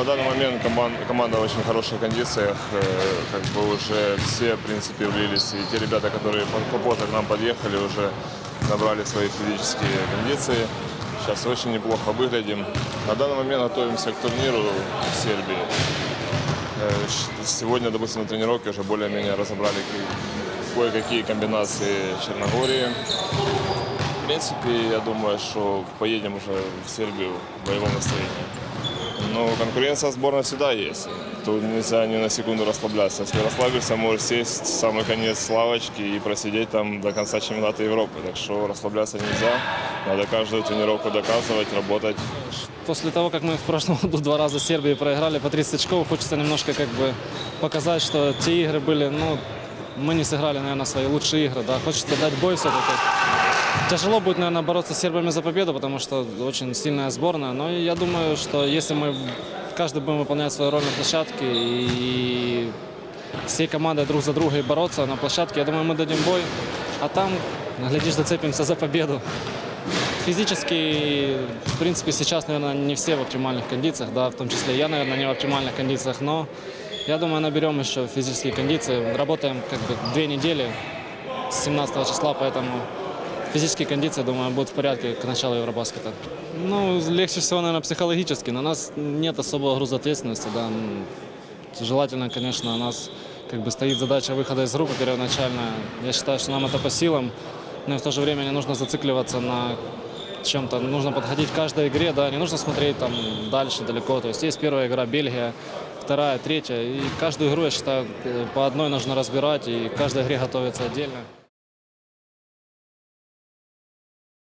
на данный момент коман- команда в очень хороших кондициях. Э, Как бы уже все, в принципе, влились. И те ребята, которые по- попозже к нам подъехали, уже набрали свои физические кондиции. Сейчас очень неплохо выглядим. На данный момент готовимся к турниру в Сербии. Э, Сегодня, допустим, на тренировке уже более-менее разобрали ки- кое-какие комбинации Черногории. В принципе, я думаю, что поедем уже в Сербию в боевом настроении. Но конкуренция сборной всегда есть. Тут нельзя ни на секунду расслабляться. Если расслабишься, можешь сесть в самый конец лавочки и просидеть там до конца чемпионата Европы. Так что расслабляться нельзя. Надо каждую тренировку доказывать, работать. После того, как мы в прошлом году два раза Сербии проиграли по 30 очков, хочется немножко как бы показать, что те игры были, ну, мы не сыграли, наверное, свои лучшие игры, да, хочется дать бой все-таки. Тяжело будет, наверное, бороться с сербами за победу, потому что очень сильная сборная, но я думаю, что если мы каждый будем выполнять свою роль на площадке и всей командой друг за друга и бороться на площадке, я думаю, мы дадим бой, а там, глядишь, зацепимся за победу. Физически, в принципе, сейчас, наверное, не все в оптимальных кондициях, да, в том числе я, наверное, не в оптимальных кондициях, но я думаю, наберем еще физические кондиции. Работаем как бы две недели с 17 числа, поэтому физические кондиции, думаю, будут в порядке к началу Евробаскета. Ну, легче всего, наверное, психологически. На нас нет особого груза ответственности, да. Желательно, конечно, у нас как бы стоит задача выхода из группы первоначальная. Я считаю, что нам это по силам, но и в то же время не нужно зацикливаться на чем-то. Нужно подходить к каждой игре, да, не нужно смотреть там дальше, далеко. То есть есть первая игра Бельгия, вторая, третья. И каждую игру, я считаю, э, по одной нужно разбирать, и к каждой игре готовиться отдельно.